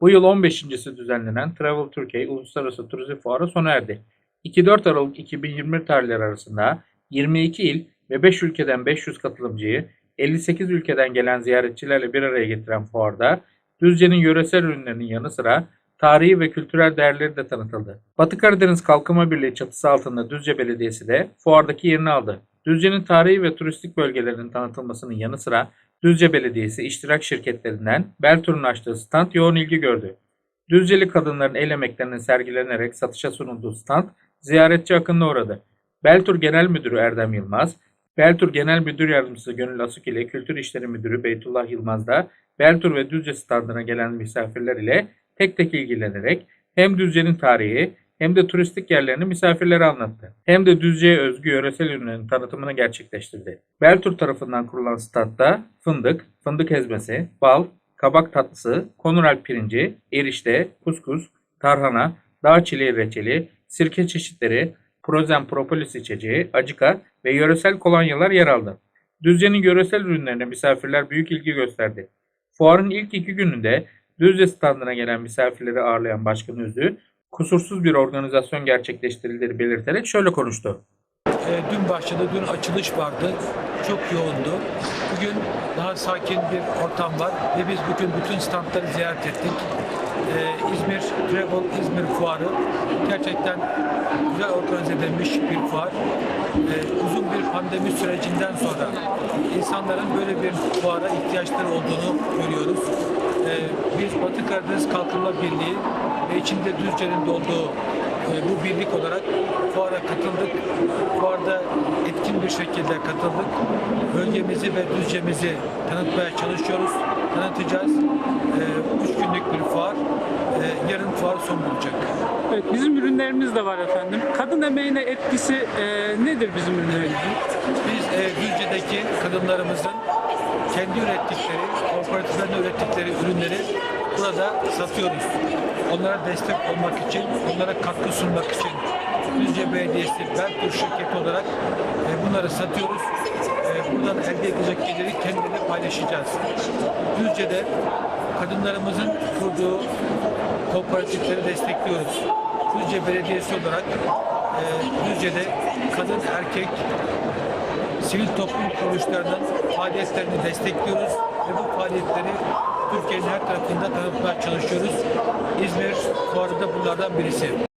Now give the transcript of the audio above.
Bu yıl 15.si düzenlenen Travel Türkiye Uluslararası Turizm Fuarı sona erdi. 2-4 Aralık 2021 tarihleri arasında 22 il ve 5 ülkeden 500 katılımcıyı 58 ülkeden gelen ziyaretçilerle bir araya getiren fuarda Düzce'nin yöresel ürünlerinin yanı sıra tarihi ve kültürel değerleri de tanıtıldı. Batı Karadeniz Kalkınma Birliği çatısı altında Düzce Belediyesi de fuardaki yerini aldı. Düzce'nin tarihi ve turistik bölgelerinin tanıtılmasının yanı sıra Düzce Belediyesi iştirak şirketlerinden Beltur'un açtığı stand yoğun ilgi gördü. Düzceli kadınların el emeklerinin sergilenerek satışa sunulduğu stand ziyaretçi akınına uğradı. Beltur Genel Müdürü Erdem Yılmaz, Beltur Genel Müdür Yardımcısı Gönül Asuk ile Kültür İşleri Müdürü Beytullah Yılmaz da Beltur ve Düzce standına gelen misafirler ile tek tek ilgilenerek hem Düzce'nin tarihi hem de turistik yerlerini misafirlere anlattı. Hem de Düzce'ye özgü yöresel ürünlerin tanıtımını gerçekleştirdi. Beltur tarafından kurulan standta fındık, fındık ezmesi, bal, kabak tatlısı, konural pirinci, erişte, kuskus, tarhana, dağ çileği reçeli, sirke çeşitleri, prozen propolis içeceği, acıka ve yöresel kolonyalar yer aldı. Düzce'nin yöresel ürünlerine misafirler büyük ilgi gösterdi. Fuarın ilk iki gününde Düzce standına gelen misafirleri ağırlayan Başkan Özü, kusursuz bir organizasyon gerçekleştirildiğini belirterek şöyle konuştu. E, dün başladı, dün açılış vardı. Çok yoğundu. Bugün daha sakin bir ortam var ve biz bugün bütün standları ziyaret ettik. E, İzmir Travel İzmir Fuarı gerçekten güzel organize edilmiş bir fuar. E, uzun bir pandemi sürecinden sonra insanların böyle bir fuara ihtiyaçları olduğunu görüyoruz. E, biz Batı Karadeniz Kalkınma Birliği ve içinde Düzce'nin de olduğu e, bu birlik olarak fuara katıldık. Fuarda etkin bir şekilde katıldık. Bölgemizi ve Düzce'mizi tanıtmaya çalışıyoruz. Tanıtacağız. E, üç günlük bir fuar. E, yarın fuar son bulacak. Evet, bizim ürünlerimiz de var efendim. Kadın emeğine etkisi e, nedir bizim ürünlerimizin? Biz e, Düzce'deki kadınlarımızın kendi ürettikleri, kooperatiflerinde ürettikleri ürünleri burada satıyoruz. Onlara destek olmak için, onlara katkı sunmak için Düzce Belediyesi, Beltur şirketi olarak e, bunları satıyoruz. E, buradan elde edilecek geliri kendileri paylaşacağız. Düzce'de kadınlarımızın kurduğu kooperatifleri destekliyoruz. Düzce Belediyesi olarak e, Düzce'de kadın erkek sivil toplum kuruluşlarının faaliyetlerini destekliyoruz ve bu faaliyetleri Türkiye'nin her tarafında tanıtmaya çalışıyoruz. İzmir fuarı da bunlardan birisi.